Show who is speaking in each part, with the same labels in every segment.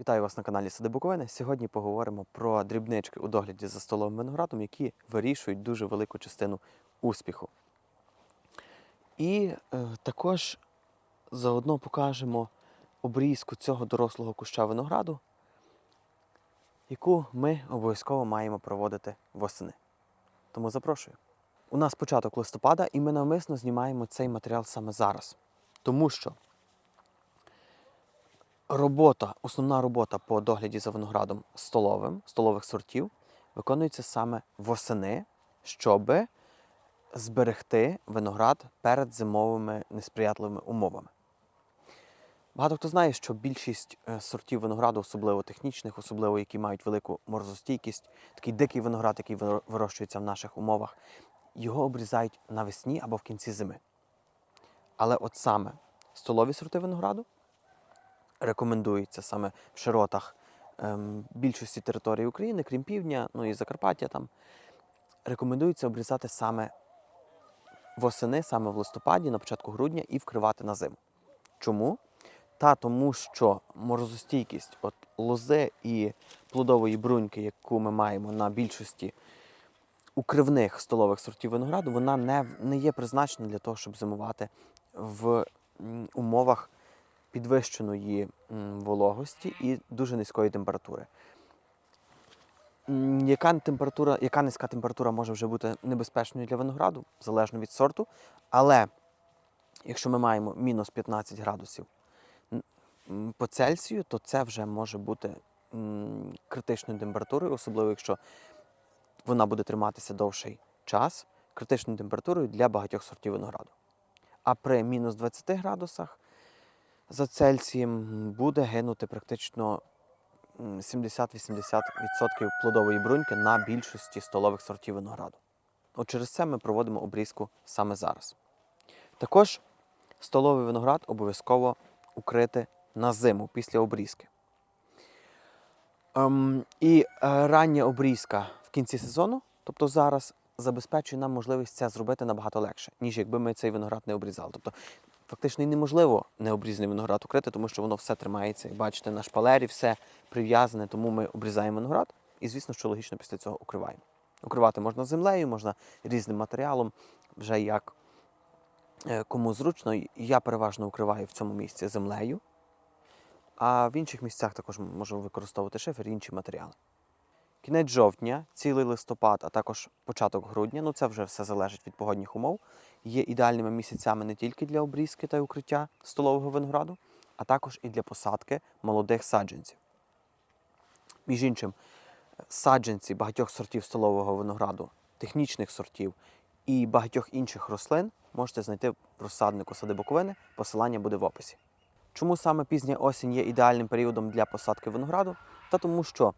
Speaker 1: Вітаю вас на каналі Сади Буковини. Сьогодні поговоримо про дрібнички у догляді за столовим виноградом, які вирішують дуже велику частину успіху. І е, також заодно покажемо обрізку цього дорослого куща винограду, яку ми обов'язково маємо проводити восени. Тому запрошую. У нас початок листопада, і ми навмисно знімаємо цей матеріал саме зараз. Тому що робота, основна робота по догляді за виноградом столовим, столових сортів, виконується саме восени, щоб зберегти виноград перед зимовими несприятливими умовами. Багато хто знає, що більшість е, сортів винограду, особливо технічних, особливо які мають велику морозостійкість, такий дикий виноград, який вирощується в наших умовах, його обрізають навесні або в кінці зими. Але от саме столові сорти винограду рекомендується саме в широтах ем, більшості території України, крім півдня, ну і Закарпаття там, рекомендується обрізати саме восени, саме в листопаді, на початку грудня і вкривати на зиму. Чому? Та тому, що морозостійкість от лози і плодової бруньки, яку ми маємо на більшості укривних столових сортів винограду, вона не, не є призначена для того, щоб зимувати в умовах підвищеної вологості і дуже низької температури. Яка температура, яка низька температура може вже бути небезпечною для винограду, залежно від сорту. Але якщо ми маємо мінус 15 градусів по Цельсію, то це вже може бути критичною температурою, особливо якщо вона буде триматися довший час, критичною температурою для багатьох сортів винограду. А при мінус 20 градусах за Цельсієм буде гинути практично 70-80% плодової бруньки на більшості столових сортів винограду. От через це ми проводимо обрізку саме зараз. Також столовий виноград обов'язково укрити на зиму після обрізки. Ем, і е, рання обрізка в кінці сезону, тобто зараз, забезпечує нам можливість це зробити набагато легше, ніж якби ми цей виноград не обрізали. Тобто, фактично і неможливо необрізаний виноград укрити, тому що воно все тримається. Як бачите, на шпалері все прив'язане, тому ми обрізаємо виноград і, звісно, що логічно після цього укриваємо. Укривати можна землею, можна різним матеріалом, вже як е, кому зручно. Я переважно укриваю в цьому місці землею, а в інших місцях також можу використовувати шифер і інші матеріали. Кінець жовтня, цілий листопад, а також початок грудня, ну це вже все залежить від погодних умов, є ідеальними місяцями не тільки для обрізки та укриття столового винограду, а також і для посадки молодих саджанців. Між іншим, саджанці багатьох сортів столового винограду, технічних сортів і багатьох інших рослин можете знайти в розсаднику сади Буковини. Посилання буде в описі. Чому саме пізня осінь є ідеальним періодом для посадки винограду? Та тому що,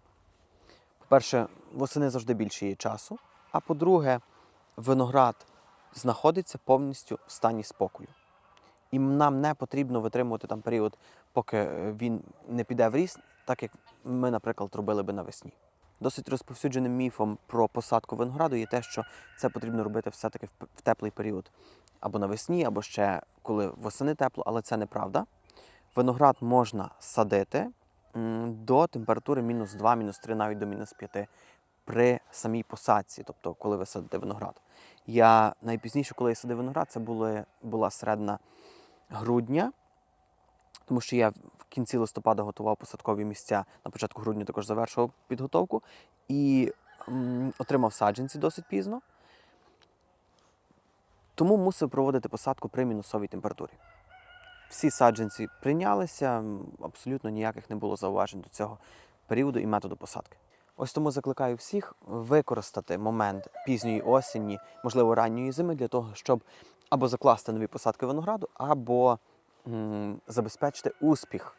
Speaker 1: по-перше, восени завжди більше є часу, а по-друге, виноград знаходиться повністю в стані спокою. І нам не потрібно витримувати там період, поки е, він не піде в ріст, так як ми, наприклад, робили би навесні. Досить розповсюдженим міфом про посадку винограду є те, що це потрібно робити все-таки в теплий період або навесні, або ще коли восени тепло, але це неправда. Виноград можна садити до температури мінус 2, мінус 3, навіть до мінус 5 при самій посадці, тобто коли ви садите виноград. Я найпізніше, коли я садив виноград, це були, була середина грудня, тому що я в кінці листопада готував посадкові місця, на початку грудня також завершував підготовку і м, отримав саджанці досить пізно. Тому мусив проводити посадку при мінусовій температурі. Всі саджанці прийнялися, абсолютно ніяких не було зауважень до цього періоду і методу посадки. Ось тому закликаю всіх використати момент пізньої осені, можливо, ранньої зими, для того, щоб або закласти нові посадки винограду, або м, забезпечити успіх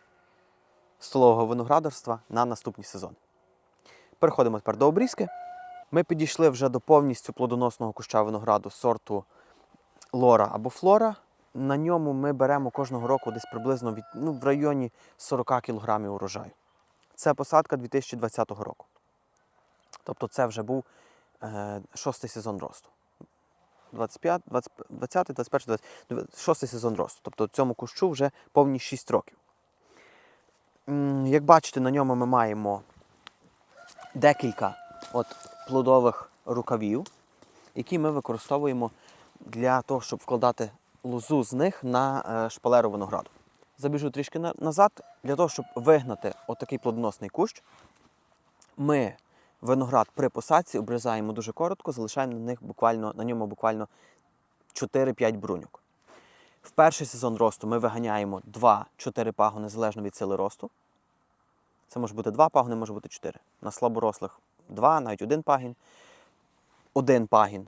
Speaker 1: столового виноградарства на наступні сезони. Переходимо тепер до обрізки. Ми підійшли вже до повністю плодоносного куща винограду сорту лора або флора. На ньому ми беремо кожного року десь приблизно від, ну, в районі 40 кг урожаю. Це посадка 2020 року. Тобто це вже був е, шостий сезон росту. 25, 20, 20, 21, 20, шостий сезон росту. Тобто цьому кущу вже повні 6 років. як бачите, на ньому ми маємо декілька от плодових рукавів, які ми використовуємо для того, щоб вкладати лозу з них на е, шпалеру винограду. Забіжу трішки назад, для того, щоб вигнати отакий плодоносний кущ, ми виноград при посадці обрізаємо дуже коротко, залишаємо на, них буквально, на ньому буквально 4-5 бруньок. В перший сезон росту ми виганяємо 2-4 пагони залежно від сили росту. Це може бути 2 пагони, може бути 4. На слаборослих 2, навіть один пагін. Один пагін.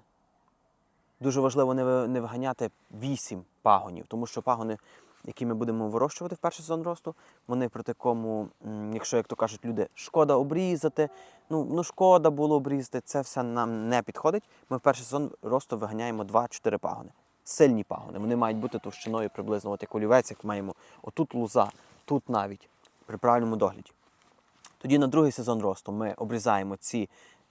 Speaker 1: Дуже важливо не виганяти 8 пагонів, тому що пагони, які ми будемо вирощувати в перший сезон росту, вони при такому, якщо, як то кажуть люди, шкода обрізати, ну, ну шкода було обрізати, це все нам не підходить. Ми в перший сезон росту виганяємо 2-4 пагони. Сильні пагони. Вони мають бути товщиною приблизно, от як олівець, як маємо отут луза, тут навіть, при правильному догляді. Тоді на другий сезон росту ми обрізаємо ці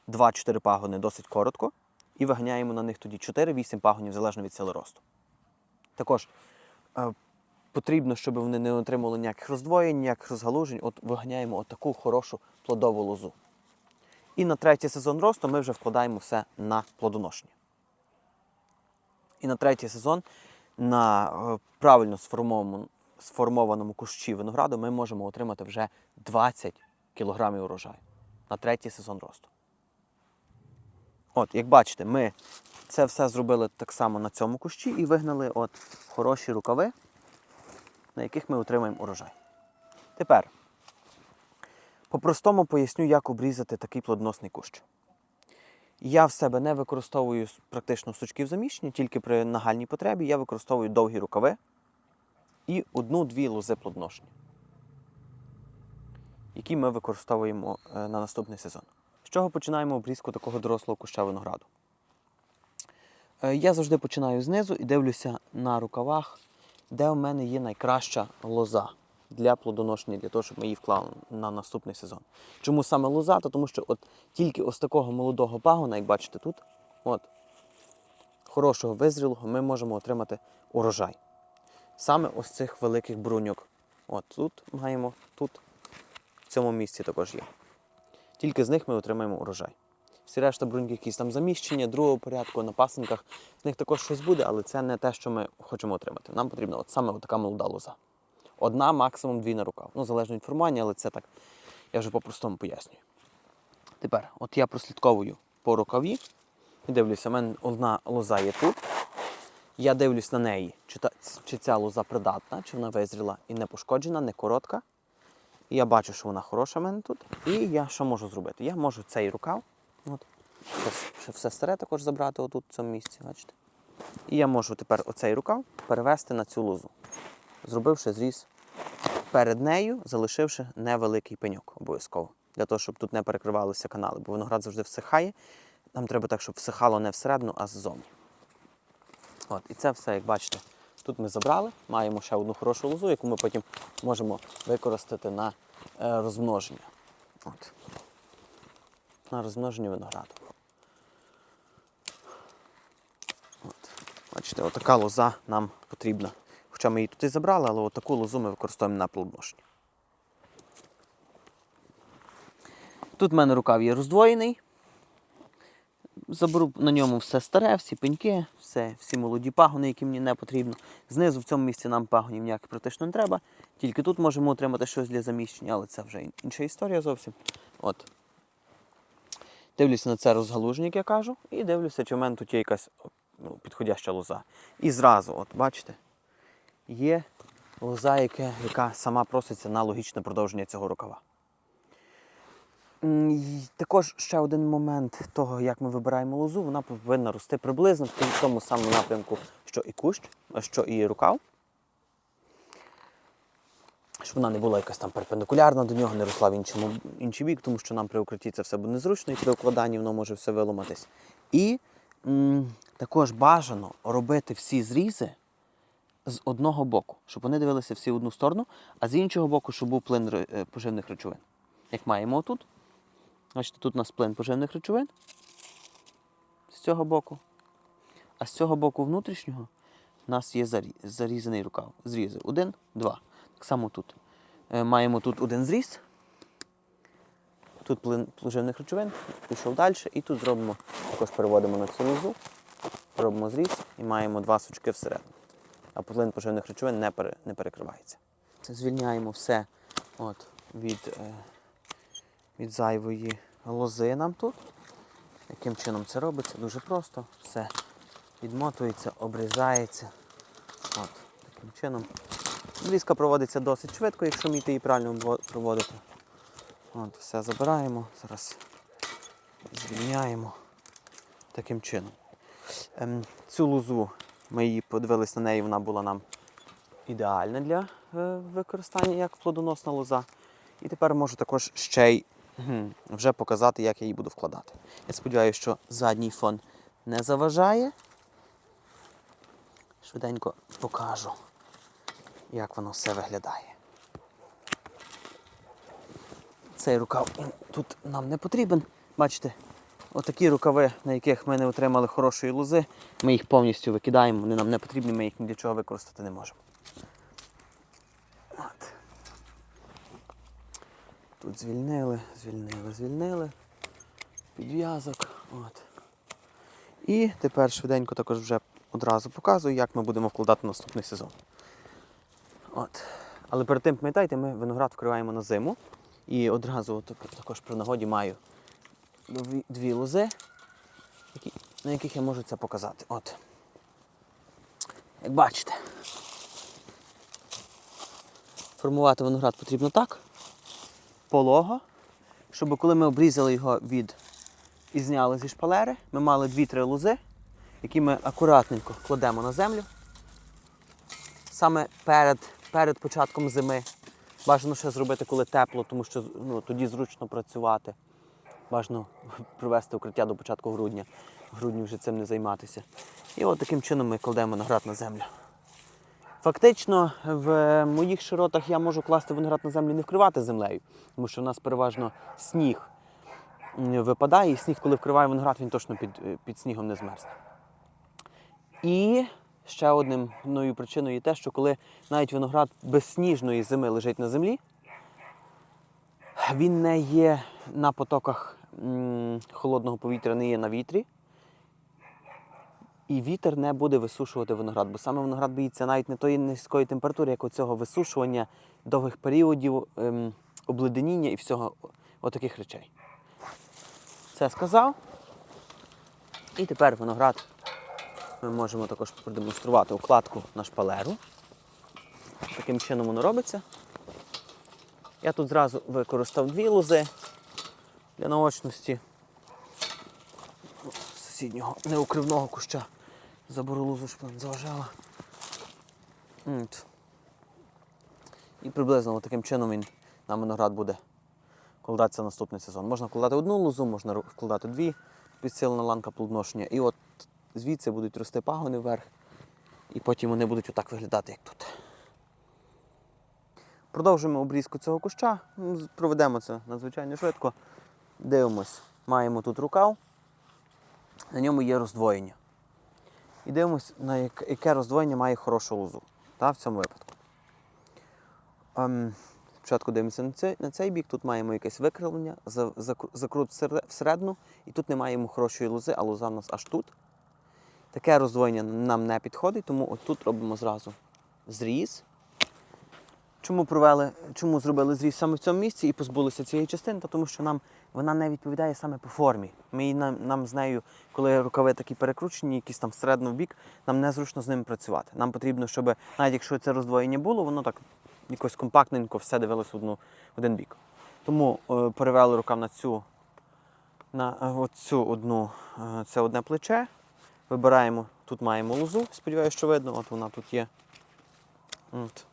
Speaker 1: 2-4 пагони досить коротко і виганяємо на них тоді 4-8 пагонів залежно від сили росту. Також е, потрібно, щоб вони не отримали ніяких роздвоєнь, ніяких розгалужень. От виганяємо отаку хорошу плодову лозу. І на третій сезон росту ми вже вкладаємо все на плодоношення. І на третій сезон на е, правильно сформованому, кущі винограду ми можемо отримати вже 20 кілограмів урожаю на третій сезон росту. От, як бачите, ми це все зробили так само на цьому кущі і вигнали от хороші рукави, на яких ми отримаємо урожай. Тепер по-простому поясню, як обрізати такий плодоносний кущ. Я в себе не використовую практично сучків заміщення, тільки при нагальній потребі я використовую довгі рукави і одну-дві лози плодоношення, які ми використовуємо е, на наступний сезон. З чого починаємо обрізку такого дорослого куща винограду? Е, Я завжди починаю знизу і дивлюся на рукавах, де у мене є найкраща лоза для плодоношення, для того, щоб ми її вклали на наступний сезон. Чому саме лоза? Та Тому що от тільки ось такого молодого пагона, як бачите тут, от, хорошого визрілого, ми можемо отримати урожай. Саме ось цих великих бруньок. От тут маємо, тут, в цьому місці також є. Тільки з них ми отримаємо урожай. Всі решта бруньки, якісь там заміщення, другого порядку на пасинках, з них також щось буде, але це не те, що ми хочемо отримати. Нам потрібна от саме така молода лоза. Одна, максимум дві на рукав. Ну, залежно від формування, але це так, я вже по-простому пояснюю. Тепер, от я прослідковую по рукаві і дивлюся, в мене одна лоза є тут. Я дивлюсь на неї, чи, та, чи ця лоза придатна, чи вона визріла і не пошкоджена, не коротка. І я бачу, що вона хороша в мене тут. І я що можу зробити? Я можу цей рукав, от, ще- все старе також забрати отут в цьому місці, бачите. І я можу тепер оцей рукав перевести на цю лозу, зробивши зріз перед нею, залишивши невеликий пеньок обов'язково. Для того, щоб тут не перекривалися канали, бо виноград завжди всихає. Нам треба так, щоб всихало не всередину, а ззовні. От, і це все, як бачите, тут ми забрали, маємо ще одну хорошу лозу, яку ми потім можемо використати на е, розмноження. От. На розмноження винограду. От. Бачите, отака лоза нам потрібна. Хоча ми її тут і забрали, але отаку лозу ми використовуємо на плодоношення. Тут в мене рукав є роздвоєний. Заберу на ньому все старе, всі пеньки, все, всі молоді пагони, які мені не потрібно. Знизу в цьому місці нам пагонів ніяких практично не треба. Тільки тут можемо отримати щось для заміщення, але це вже інша історія зовсім. От. Дивлюся на це розгалуження, як я кажу, і дивлюся, чи в мене тут є якась ну, підходяща лоза. І зразу, от бачите, є лоза, яка, яка сама проситься на логічне продовження цього рукава. Також ще один момент того, як ми вибираємо лозу, вона повинна рости приблизно в тому самому напрямку, що і кущ, що і рукав. Щоб вона не була якась там перпендикулярна до нього, не росла в іншому, інший бік, тому що нам при укритті це все буде незручно, і при укладанні воно може все виламатись. І м, також бажано робити всі зрізи з одного боку, щоб вони дивилися всі в одну сторону, а з іншого боку, щоб був плин е, поживних речовин. Як маємо отут. Бачите, тут у нас плин поживних речовин з цього боку. А з цього боку внутрішнього у нас є зарі- зарізаний рукав. Зрізи. Один, два. Так само тут. Е, Маємо тут один зріз. Тут плуживних речовин, пішов далі, і тут зробимо, також переводимо на цю лозу, робимо зріз і маємо два сучки всередину. А плин поживних речовин не, пере, не перекривається. Звільняємо все от, від, е, від зайвої лози нам тут. Яким чином це робиться? Дуже просто. Все відмотується, обрізається. От, таким чином. Обрізка проводиться досить швидко, якщо вміти її правильно проводити. От, все забираємо, зараз звільняємо таким чином. Ем, цю лозу ми її подивились на неї, вона була нам ідеальна для е, використання як плодоносна лоза. І тепер можу також ще й вже показати, як я її буду вкладати. Я сподіваюся, що задній фон не заважає. Швиденько покажу, як воно все виглядає. Цей рукав тут нам не потрібен. Бачите, отакі рукави, на яких ми не отримали хорошої лози, ми їх повністю викидаємо, вони нам не потрібні, ми їх ні для чого використати не можемо. От. Тут звільнили, звільнили, звільнили. Підв'язок. От. І тепер швиденько також вже одразу показую, як ми будемо вкладати наступний сезон. От. Але перед тим, пам'ятайте, ми виноград вкриваємо на зиму. І одразу також при нагоді маю дві, дві лози, які, на яких я можу це показати. От. Як бачите, формувати виноград потрібно так, полого, щоб коли ми обрізали його від і зняли зі шпалери, ми мали дві-три лози, які ми акуратненько кладемо на землю. Саме перед, перед початком зими. Бажано ще зробити, коли тепло, тому що ну, тоді зручно працювати. Бажано провести укриття до початку грудня. В грудні вже цим не займатися. І от таким чином ми кладемо виноград на землю. Фактично, в моїх широтах я можу класти виноград на землю не вкривати землею, тому що в нас переважно сніг випадає, і сніг, коли вкриває виноград, він точно під, під снігом не змерзне. І ще одною причиною є те, що коли навіть виноград без сніжної зими лежить на землі, він не є на потоках холодного повітря, не є на вітрі. І вітер не буде висушувати виноград, бо саме виноград боїться навіть не тої низької температури, як оцього висушування, довгих періодів, ем, обледеніння і всього отаких речей. Це сказав. І тепер виноград ми можемо також продемонструвати укладку на шпалеру. Таким чином воно робиться. Я тут зразу використав дві лози для наочності сусіднього неукривного куща. Заберу лозу, щоб не заважала. І приблизно таким чином він нам виноград буде вкладатися наступний сезон. Можна вкладати одну лозу, можна вкладати дві, підсилена ланка плодоношення. І от звідси будуть рости пагони вверх, і потім вони будуть отак виглядати, як тут. Продовжуємо обрізку цього куща. Проведемо це надзвичайно швидко. Дивимось, маємо тут рукав, на ньому є роздвоєння. І дивимось, на яке роздвоєння має хорошу лозу. Та, в цьому випадку. Ем, спочатку дивимося на цей, на цей бік, тут маємо якесь викривлення, за- закрут всередину, і тут не маємо хорошої лози, а лоза в нас аж тут. Таке роздвоєння нам не підходить, тому от тут робимо зразу зріз. Чому провели, чому зробили зріз саме в цьому місці і позбулися цієї частини? Та тому що нам вона не відповідає саме по формі. Ми нам, нам з нею, коли рукави такі перекручені, якісь там всередину в бік, нам незручно з ними працювати. Нам потрібно, щоб навіть якщо це роздвоєння було, воно так якось компактненько все дивилось в, одну, в один бік. Тому е, перевели рукав на цю, на е, оцю одну, е, це одне плече. Вибираємо, тут маємо лозу, сподіваюся, що видно, от вона тут є. От.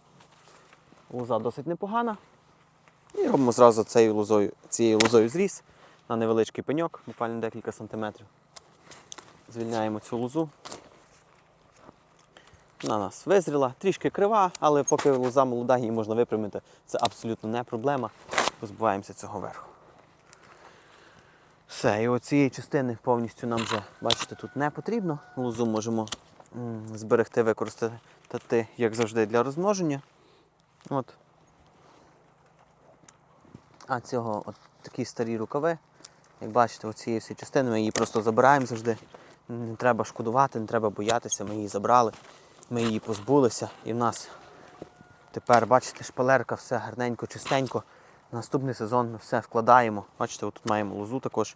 Speaker 1: Лоза досить непогана. І робимо зразу цією лозою, цією лозою зріз на невеличкий пеньок, буквально декілька сантиметрів. Звільняємо цю лозу. У нас визріла, трішки крива, але поки лоза молода, її можна випрямити. Це абсолютно не проблема. Позбуваємося цього верху. Все, і оцієї частини повністю нам вже, бачите, тут не потрібно. Лозу можемо зберегти, використати, як завжди, для розмноження. От. А цього от такі старі рукави. Як бачите, оцієї всі частини ми її просто забираємо завжди. Не треба шкодувати, не треба боятися, ми її забрали, ми її позбулися. І в нас тепер, бачите, шпалерка, все гарненько, чистенько. Наступний сезон ми все вкладаємо. Бачите, тут маємо лозу також.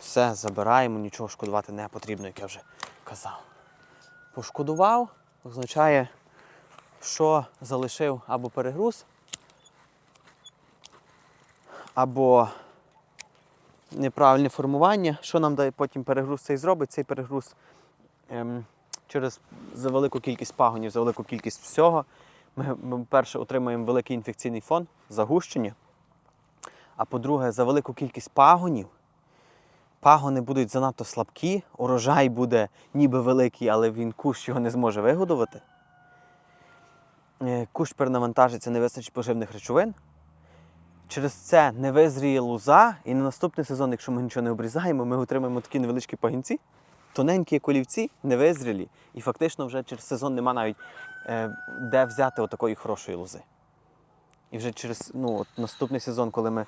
Speaker 1: Все забираємо, нічого шкодувати не потрібно, як я вже казав. Пошкодував означає, що залишив або перегруз, або неправильне формування. Що нам дає потім перегруз цей зробить? Цей перегруз ем, через за велику кількість пагонів, за велику кількість всього. Ми, ми перше отримаємо великий інфекційний фон, загущення. А по-друге, за велику кількість пагонів пагони будуть занадто слабкі, урожай буде ніби великий, але він кущ його не зможе вигодувати. Е, Кущ перенавантажиться, не вистачить поживних речовин. Через це не визріє луза, і на наступний сезон, якщо ми нічого не обрізаємо, ми отримаємо такі невеличкі пагінці, тоненькі як олівці, невизрілі. І фактично вже через сезон нема навіть де взяти отакої хорошої лози. І вже через ну, от наступний сезон, коли ми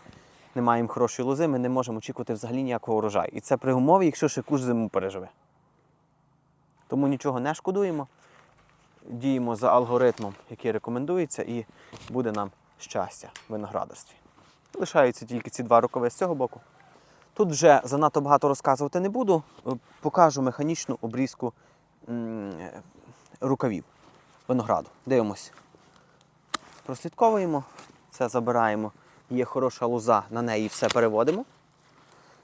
Speaker 1: не маємо хорошої лози, ми не можемо очікувати взагалі ніякого урожаю. І це при умові, якщо ще куш зиму переживе. Тому нічого не шкодуємо, діємо за алгоритмом, який рекомендується, і буде нам щастя в виноградарстві. Лишаються тільки ці два рукави з цього боку. Тут вже занадто багато розказувати не буду. Е, Покажу механічну обрізку е, рукавів винограду. Дивимось. Прослідковуємо, це забираємо. Є хороша лоза, на неї все переводимо.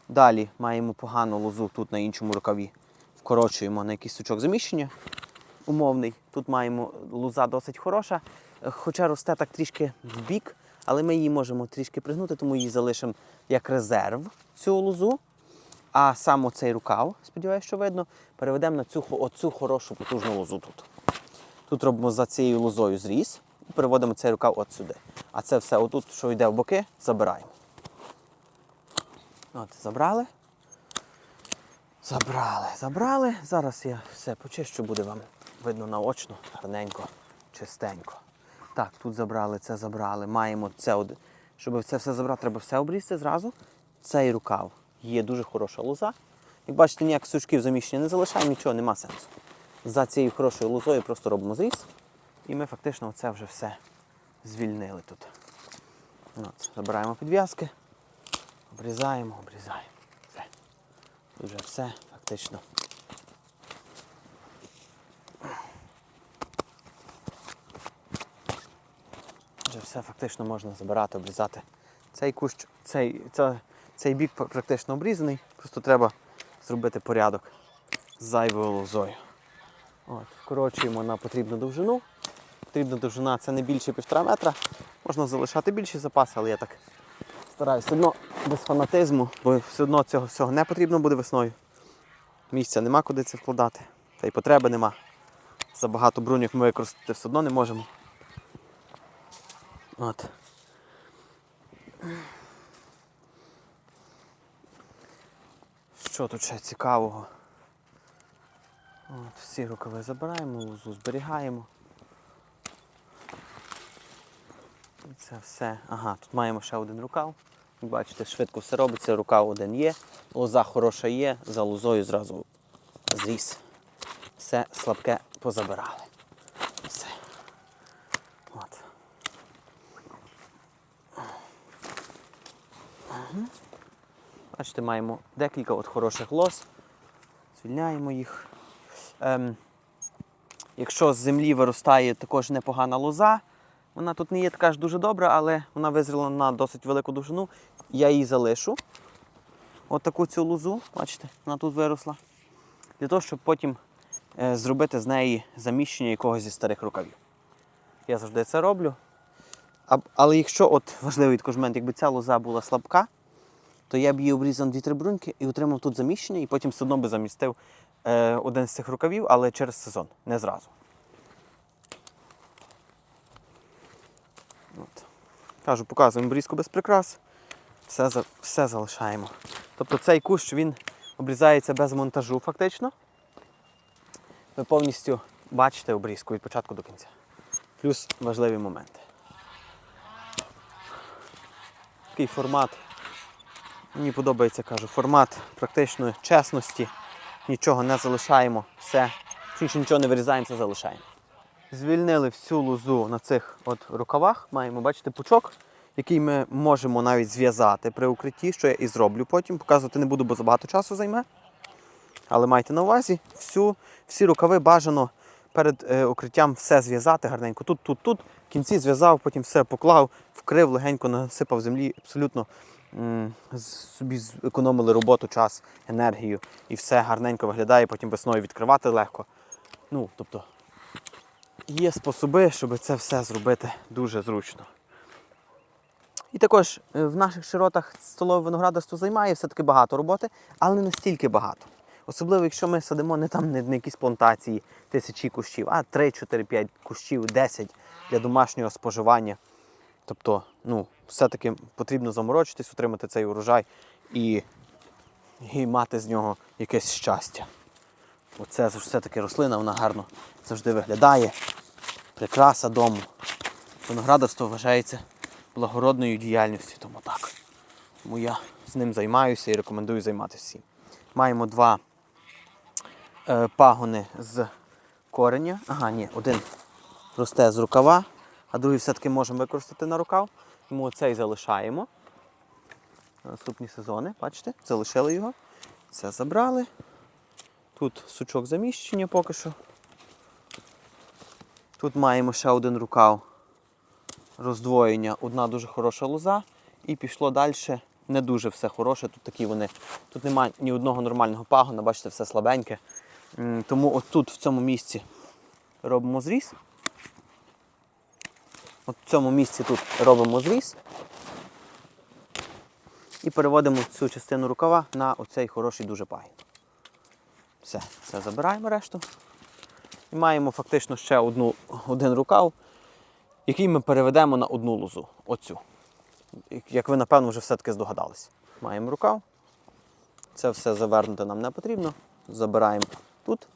Speaker 1: Далі маємо погану лозу тут на іншому рукаві. Вкорочуємо на якийсь сучок заміщення умовний. Тут маємо лоза досить хороша, хоча росте так трішки в бік, але ми її можемо трішки пригнути, тому її залишимо як резерв цю лозу. А сам оцей рукав, сподіваюся, що видно, переведемо на цю, оцю хорошу потужну лозу тут. Тут робимо за цією лозою зріз і переводимо цей рукав от сюди. А це все отут, що йде в боки, забираємо. От, забрали. Забрали, забрали. Зараз я все почищу, буде вам видно наочно, гарненько, чистенько. Так, тут забрали, це забрали. Маємо це Щоб це все забрати, треба все обрізти зразу. Цей рукав є дуже хороша лоза. Як бачите, ніяких сучків заміщення не залишаємо, нічого, нема сенсу. За цією хорошою лозою просто робимо зріз. І ми фактично це вже все звільнили тут. От, забираємо підв'язки, обрізаємо, обрізаємо. Все. Тут вже все фактично. Вже все фактично можна забирати, обрізати. Цей кущ, цей, ця, цей бік практично обрізаний, просто треба зробити порядок з зайвою лозою. От, вкорочуємо на потрібну довжину. Потрібна довжина це не більше півтора метра. Можна залишати більший запас, але я так стараюся все одно без фанатизму, бо все одно цього всього не потрібно буде весною. Місця нема куди це вкладати, та й потреби нема. Забагато бруньок ми використати все одно не можемо. От. Що тут ще цікавого? От, всі рукави забираємо, лозу зберігаємо. І це все. Ага, тут маємо ще один рукав. Бачите, швидко все робиться, рукав один є, лоза хороша є, за лозою зразу зріз. Все слабке позабирали. Все. От. Мгм. Бачите, маємо декілька от хороших лоз. Звільняємо їх. Ем, якщо з землі виростає також непогана лоза, вона тут не є така ж дуже добра, але вона визріла на досить велику довжину. Я її залишу. От таку цю лозу, бачите, вона тут виросла. Для того, щоб потім е, зробити з неї заміщення якогось зі старих рукавів. Я завжди це роблю. А, але якщо от важливий також якби ця лоза була слабка, то я б її обрізав дві-три бруньки і отримав тут заміщення, і потім все одно би замістив один з цих рукавів, але через сезон, не зразу. От. Кажу, показуємо обрізку без прикрас, все, все залишаємо. Тобто цей кущ він обрізається без монтажу фактично. Ви повністю бачите обрізку від початку до кінця. Плюс важливі моменти. Такий формат. Мені подобається, кажу, формат практичної чесності. Нічого не залишаємо, все. Чи нічого не вирізаємо, все залишаємо. Звільнили всю лозу на цих от рукавах. Маємо, бачите, пучок, який ми можемо навіть зв'язати при укритті, що я і зроблю потім. Показувати не буду, бо забагато часу займе. Але майте на увазі, всю, всі рукави бажано перед е, укриттям все зв'язати гарненько. Тут, тут, тут. В кінці зв'язав, потім все поклав, вкрив, легенько насипав землі. Абсолютно собі зекономили роботу, час, енергію. І все гарненько виглядає, потім весною відкривати легко. Ну, тобто, є способи, щоб це все зробити дуже зручно. І також е, в наших широтах столове виноградарство займає все-таки багато роботи, але не настільки багато. Особливо, якщо ми садимо не там не на якісь плантації тисячі кущів, а 3, 4, 5 кущів, 10 для домашнього споживання. Тобто, ну, все-таки потрібно заморочитись, отримати цей урожай і, і мати з нього якесь щастя. Оце все-таки рослина, вона гарно завжди виглядає. Прикраса дому. Виноградарство вважається благородною діяльністю, тому так. Тому я з ним займаюся і рекомендую займатися всім. Маємо два е, пагони з кореня. Ага, ні, один росте з рукава, а другий все-таки можемо використати на рукав. Тому цей залишаємо. На наступні сезони, бачите, залишили його. Це забрали. Тут сучок заміщення поки що. Тут маємо ще один рукав роздвоєння, одна дуже хороша лоза, і пішло далі. Не дуже все хороше. Тут такі вони. Тут немає ні одного нормального пагона, бачите, все слабеньке. Тому от тут, в цьому місці, робимо зріз. От в цьому місці тут робимо зріз. І переводимо цю частину рукава на оцей хороший дуже пагін. Все, це забираємо решту. І маємо фактично ще одну, один рукав, який ми переведемо на одну лозу. Оцю. Як ви, напевно, вже все-таки здогадалися. Маємо рукав. Це все завернути нам не потрібно. Забираємо тут.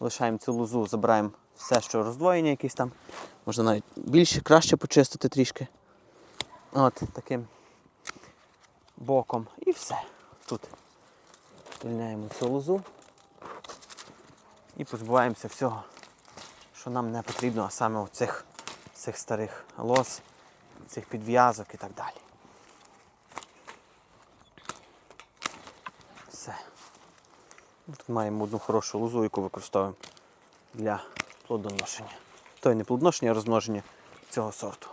Speaker 1: Лишаємо цю лозу, забираємо все, що роздвоєння якесь там. Можна навіть більше, краще почистити трішки. От таким боком. І все. Тут звільняємо цю лозу і позбуваємося всього, що нам не потрібно, а саме цих старих лоз, цих підв'язок і так далі. Тут маємо одну хорошу лозу, яку використовуємо для плодоношення. Той не плодоношення, а розмноження цього сорту.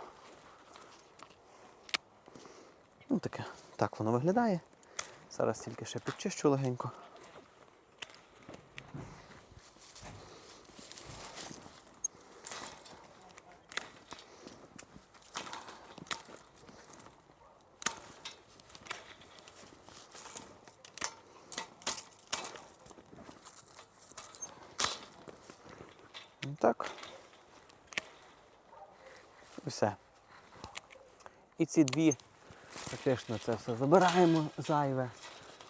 Speaker 1: Ну таке, так воно виглядає. Зараз тільки ще підчищу легенько. Так. І все. І ці дві, фактично, це все забираємо зайве.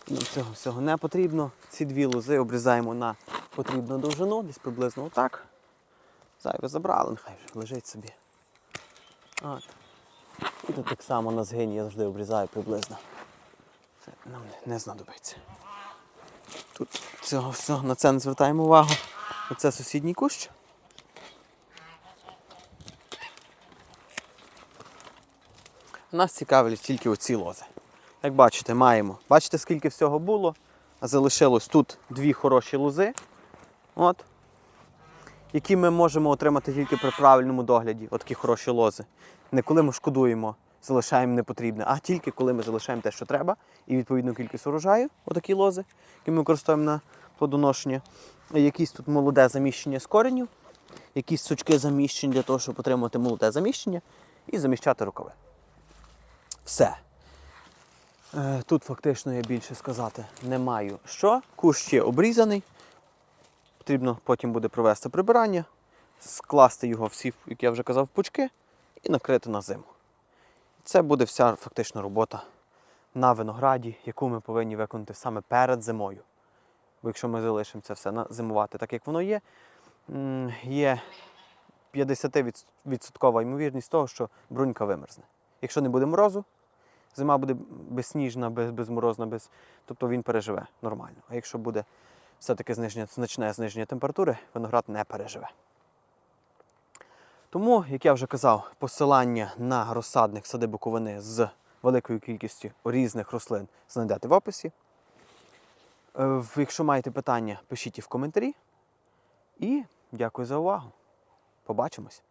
Speaker 1: Нам цього всього не потрібно. Ці дві лози обрізаємо на потрібну довжину, десь приблизно отак. Зайве забрали, нехай лежить собі. От. І тут так само на згині я завжди обрізаю приблизно. Це нам не знадобиться. Тут цього всього на це не звертаємо увагу. Оце сусідній кущ. Нас цікавлять тільки оці лози. Як бачите, маємо. Бачите, скільки всього було. Залишилось тут дві хороші лози. От. Які ми можемо отримати тільки при правильному догляді. Отакі хороші лози. Не коли ми шкодуємо, залишаємо непотрібне, а тільки коли ми залишаємо те, що треба, і відповідну кількість урожаю, отакі лози, які ми використовуємо на плодоношення. Якісь тут молоде заміщення з коренів, якісь сучки заміщень для того, щоб отримати молоде заміщення і заміщати рукави. Все. Е, Тут фактично я більше сказати не маю що. Кущ ще обрізаний. Потрібно потім буде провести прибирання, скласти його всі, як я вже казав, в пучки і накрити на зиму. Це буде вся фактично робота на винограді, яку ми повинні виконати саме перед зимою. Бо якщо ми залишимо це все зимувати так, як воно є, є 50% ймовірність того, що брунька вимерзне. Якщо не буде морозу, зима буде безсніжна, без, безморозна, без... тобто він переживе нормально. А якщо буде все-таки зниження, значне зниження температури, виноград не переживе. Тому, як я вже казав, посилання на розсадник сади Буковини з великою кількістю різних рослин знайдете в описі. Е, Якщо маєте питання, пишіть їх в коментарі. І дякую за увагу. Побачимось!